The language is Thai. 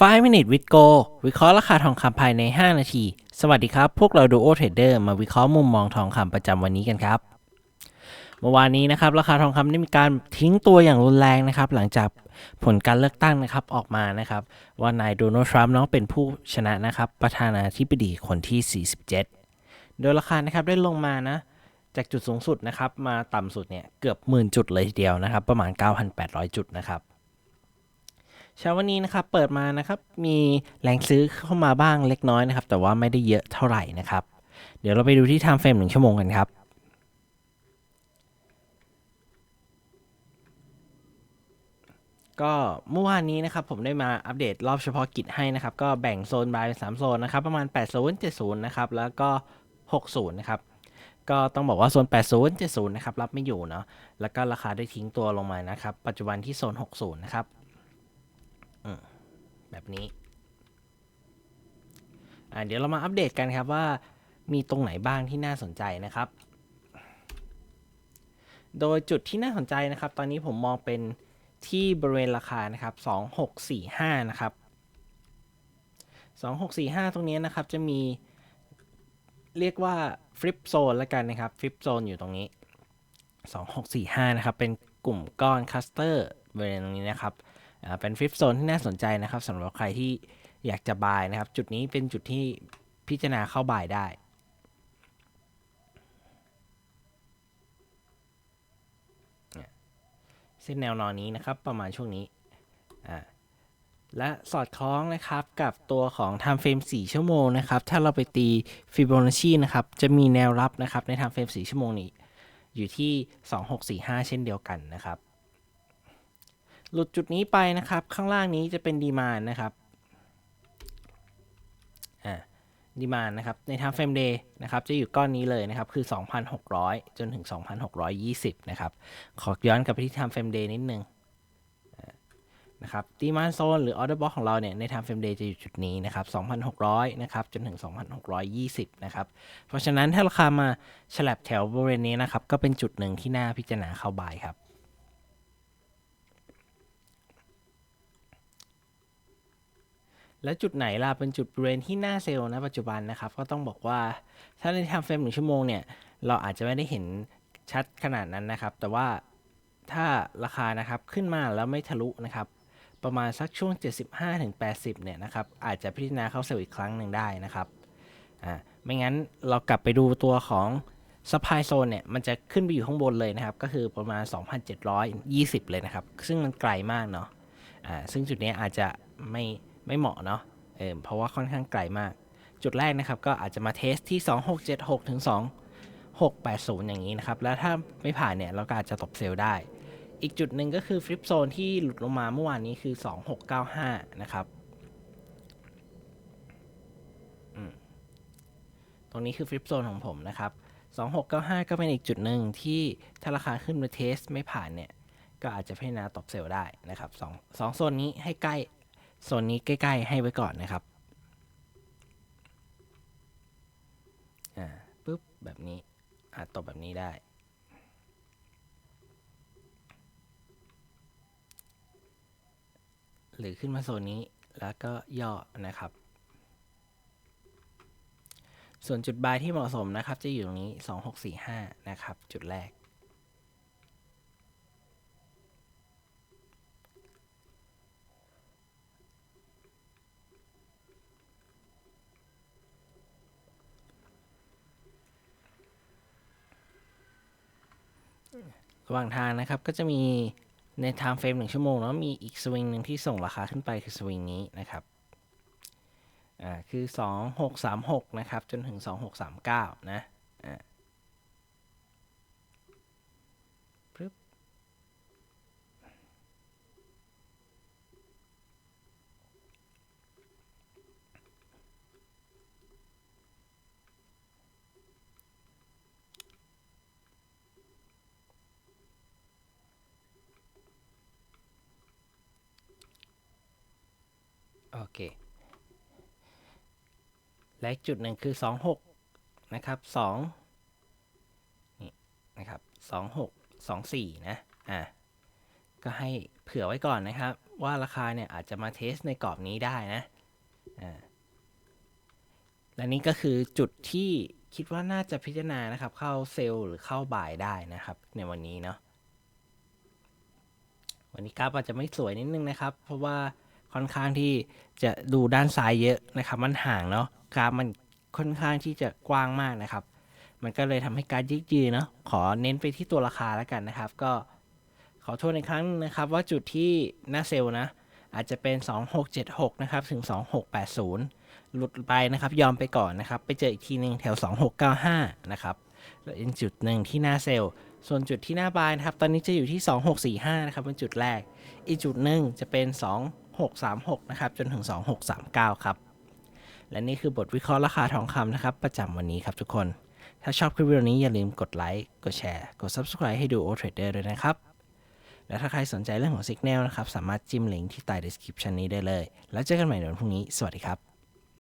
5 minute with go วิเคราะห์ราคาทองคำภายใน 5 นาที สวัสดีครับ พวกเราดูโอเทรดเดอร์มาวิเคราะห์มุมมองทองคำประจำวันนี้กันครับ เมื่อวานนี้นะครับ ราคาทองคำได้มีการทิ้งตัวอย่างรุนแรงนะครับ หลังจากผลการเลือกตั้งนะครับออกมานะครับ ว่านายโดนัลด์ทรัมป์น้องเป็นผู้ชนะนะครับ ประธานาธิบดีคนที่ 47 โดยราคานะครับได้ลงมานะจากจุดสูงสุดนะครับมาต่ำสุดเนี่ยเกือบหมื่นจุดเลยทีเดียวนะครับ ประมาณ 9,800 จุดนะครับ เช้าวันนี้นะครับเปิดมานะครับมีแรงซื้อเข้ามาบ้างเล็กน้อยนะครับ แต่ว่าไม่ได้เยอะเท่าไหร่นะครับ เดี๋ยวเราไปดูที่ time frame หนึ่งชั่วโมงกันครับก็เมื่อวานนี้นะครับผมได้มาอัปเดตรอบเฉพาะกิจให้นะครับ ก็แบ่งโซนบายเป็น3โซนนะครับ ประมาณ 80 70 นะครับ แล้วก็ 60 นะครับ ก็ต้องบอกว่าโซน 80 70 นะครับ รับไม่อยู่เนาะแล้วก็ราคาได้ทิ้งตัวลงมานะครับ ปัจจุบันที่โซน 60 นะครับ แบบนี้อเดี๋ยวเรามาอัปเดตกันครับว่ามีตรงไหนบ้างที่น่าสนใจนะครับ โดยจุดที่น่าสนใจนะครับ ตอนนี้ผมมองเป็นที่บริเวณราคานะครับ 2645 นะครับ 2645 ตรงนี้นะครับจะมีเรียกว่าฟลิปโซนแล้วกันนะครับฟลิปโซนอยู่ตรงนี้ 2645 นะครับ เป็นกลุ่มก้อนคัสเตอร์บริเวณตรงนี้นะครับ เป็นฟิฟโซนที่น่าสนใจนะครับสำหรับใครที่อยากจะบายนะครับ จุดนี้เป็นจุดที่พิจารณาเข้าบายได้เส้นแนวนอนนี้นะครับประมาณช่วงนี้อ่าและสอดคล้องนะครับกับตัวของ time frame 4 ชั่วโมงนะครับ ถ้าเราไปตี Fibonacci นะครับ จะมีแนวรับนะครับใน time frame 4 ชั่วโมงนี้ อยู่ที่ 2645 เช่นเดียวกันนะครับ หลุดจุดนี้ไปนะครับ ข้างล่างนี้จะเป็นดีมานนะครับอ่าดีมานนะครับใน time frame day นะครับจะอยู่ก้อนนี้เลยนะครับคือ 2,600 จนถึง 2,620 นะครับ ขอย้อนกลับไปที่ time frame day นิดนึงอ่านะครับดีมานโซนหรือ order box ของเราเนี่ยใน time frame day จะอยู่จุดนี้นะครับ 2,600 นะครับ จนถึง 2,620 นะครับ เพราะฉะนั้นถ้าราคามาฉลับแถวบริเวณนี้นะครับ ก็เป็นจุดหนึ่งที่น่าพิจารณาเข้าบายครับ และจุดไหนล่ะเป็นจุดบริเวณที่น่าเซลล์นะปัจจุบันนะครับ ก็ต้องบอกว่าถ้าในทำเฟรมหนึ่งชั่วโมงเนี่ย เราอาจจะไม่ได้เห็นชัดขนาดนั้นนะครับ แต่ว่าถ้าราคานะครับขึ้นมาแล้วไม่ทะลุนะครับ ประมาณสักช่วง 75-80 เนี่ยนะครับ อาจจะพิจารณาเข้าเซลล์อีกครั้งหนึ่งได้นะครับอ่าไม่งั้นเรากลับไปดูตัวของซัพพลายโซนเนี่ยมันจะขึ้นไปอยู่ข้างบนเลยนะครับ ก็คือประมาณ 2,720 เลยนะครับ ซึ่งมันไกลมากเนาะอ่าซึ่งจุดนี้อาจจะไม่ ไม่เหมาะเนาะเออเพราะว่าค่อนข้างไกลมาก จุดแรกนะครับก็อาจจะมาเทสที่ 2676 ถึง 2680 อย่างนี้นะครับ แล้วถ้าไม่ผ่านเนี่ยเราก็อาจจะตบเซลล์ได้ อีกจุดหนึ่งก็คือฟลิปโซนที่หลุดลงมาเมื่อวานนี้คือ 2695 นะครับตรงนี้คือฟลิปโซนของผมนะครับ 2695 ก็เป็นอีกจุดหนึ่งที่ถ้าราคาขึ้นมาเทสไม่ผ่านเนี่ยก็อาจจะพิจารณาตบเซลล์ได้นะครับสองสองโซนนี้ให้ใกล้ โซนนี้ใกล้ ๆ ให้ไว้ก่อนนะครับอ่าปุ๊บ แบบนี้อาจตบแบบนี้ได้หรือขึ้นมาโซนนี้แล้วก็ย่อนะครับ ส่วนจุดบายที่เหมาะสมนะครับ จะอยู่ตรงนี้ 2645 นะครับ จุดแรก ระหว่างทางนะครับก็จะมีในไทม์เฟรมหนึ่งชั่วโมงแล้วมีอีกสวิงหนึ่งที่ส่งราคาขึ้นไปคือสวิงนี้นะครับอ่าคือ 2636 นะครับ จนถึง 2639 นะอ่า โอเค และจุดหนึ่งคือ 26 นะครับ2นี่นะครับ 26 24 นะ อ่าก็ให้เผื่อไว้ก่อนนะครับ ว่าราคาเนี่ยอาจจะมาเทสในกรอบนี้ได้นะ อ่า และนี่ก็คือจุดที่คิดว่าน่าจะพิจารณานะครับ เข้าเซลล์หรือเข้าบ่ายได้นะครับ ในวันนี้เนาะวันนี้กราฟอาจจะไม่สวยนิดนึงนะครับ เพราะว่า ค่อนข้างที่จะดูด้านซ้ายเยอะนะครับ มันห่างเนาะกราฟมันค่อนข้างที่จะกว้างมากนะครับ มันก็เลยทำให้การยืดยืนเนาะขอเน้นไปที่ตัวราคาแล้วกันนะครับ ก็ขอโทษในครั้งนะครับว่าจุดที่หน้าเซลล์นะอาจจะเป็น 2676 นะครับ ถึง 2680 หลุดไปนะครับ ยอมไปก่อนนะครับ ไปเจออีกทีหนึ่งแถว 2695 นะครับแล้วอีกจุดหนึ่งที่หน้าเซลล์ ส่วนจุดที่หน้าบายนะครับ ตอนนี้จะอยู่ที่ 2645 นะครับเป็นจุดแรก อีกจุดหนึ่งจะเป็น 2636 นะครับ จนถึง 2639 ครับ และนี่คือบทวิเคราะห์ราคาทองคำนะครับ ประจำวันนี้ครับทุกคน ถ้าชอบคลิปวิดีโอนี้อย่าลืมกดไลค์ กดแชร์ กด Subscribe ให้ดู O Trader ด้วยนะครับ และถ้าใครสนใจเรื่องของ Signal นะครับ สามารถจิ้มลิงก์ที่ใต้ description นี้ได้เลย แล้วเจอกันใหม่ในวันพรุ่งนี้ สวัสดีครับ